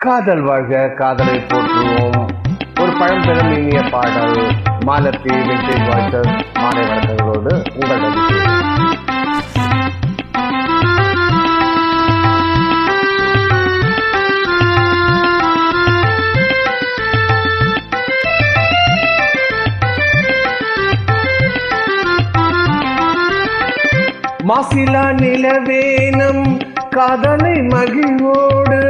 காதல் வாழ்க காதலை போற்றுவோம். ஒரு பழம்பெரும் இனிய பாடல் மாலத்தி விண்டேஜ் வாய்ஸஸ் மாலை வணக்கங்களோடு உங்கள் நடிகை மாசிலா நிலவேனம் காதலை மகிழ்வோடு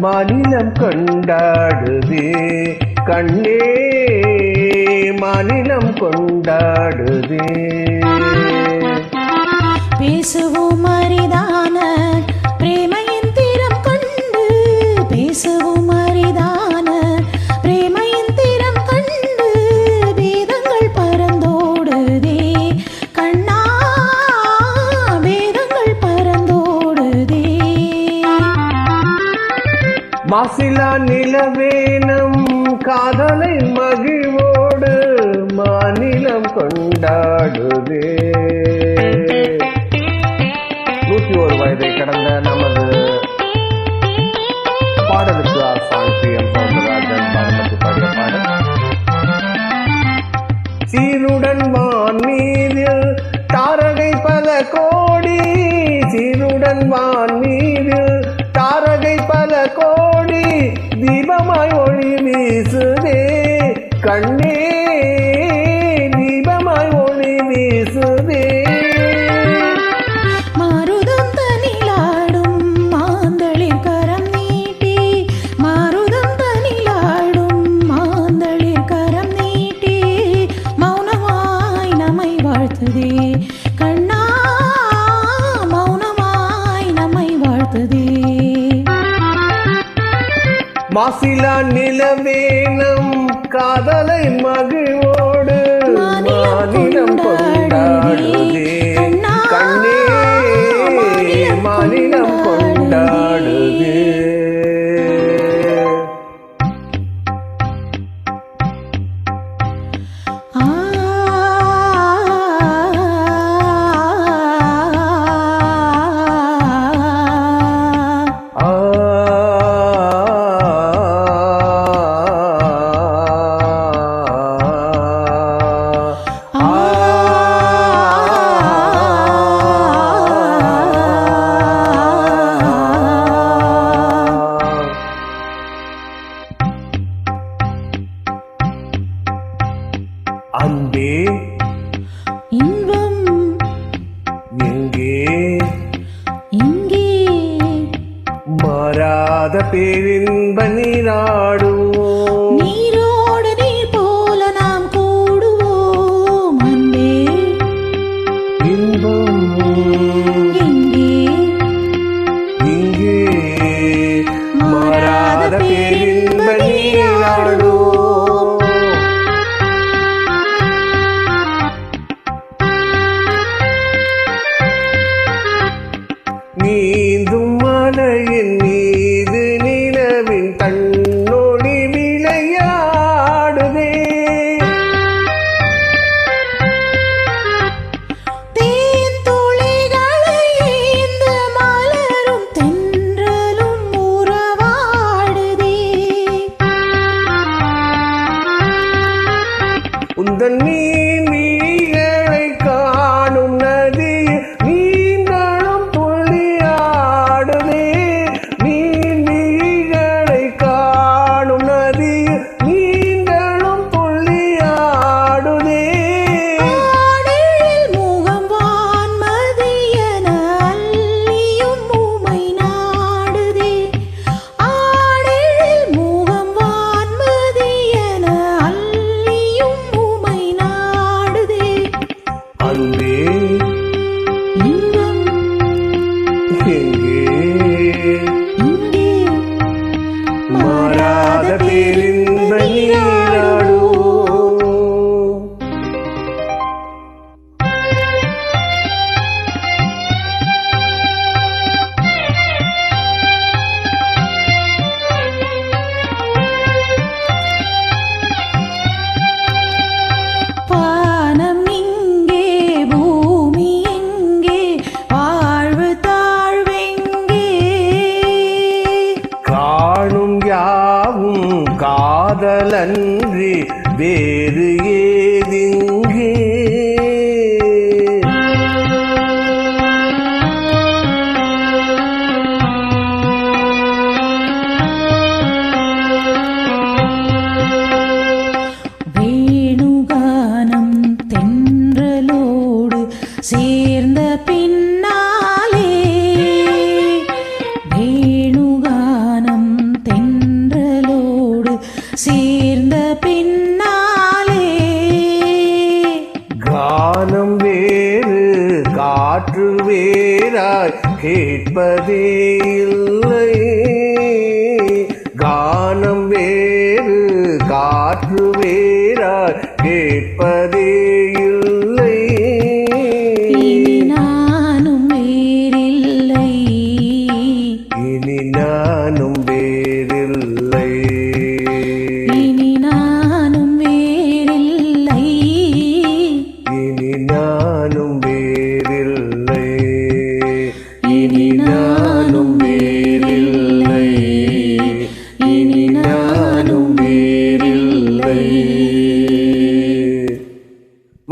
மாநிலம் கொண்டாடுதே. கண்ணே மாநிலம் கொண்டாடுதே. பேசுவோமா? மாசிலா நிலவேனம் காதலை மகிழ்வோடு மாநிலம் கொண்டாடுதே நூற்றி ஒரு வயதை கடந்த நமது மாசிலா நிலவேனம் காதலை மகிழ்வோடு மாநிலம் கொண்டாடுதே. அன்பே. இன்பம். எங்கே. இங்கே. மாறாத பேரின்ப நீராடுவோம் உந்தன் நீ ஆதலன்றி வேறு ஏ வானம் வேறு காற்று வேறாய் கேட்பதே இல்லை. கானம் வேறு காற்று வேறாய் கேட்பதே இல்லை.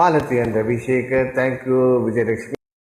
Malati and Abhishek. Thank you,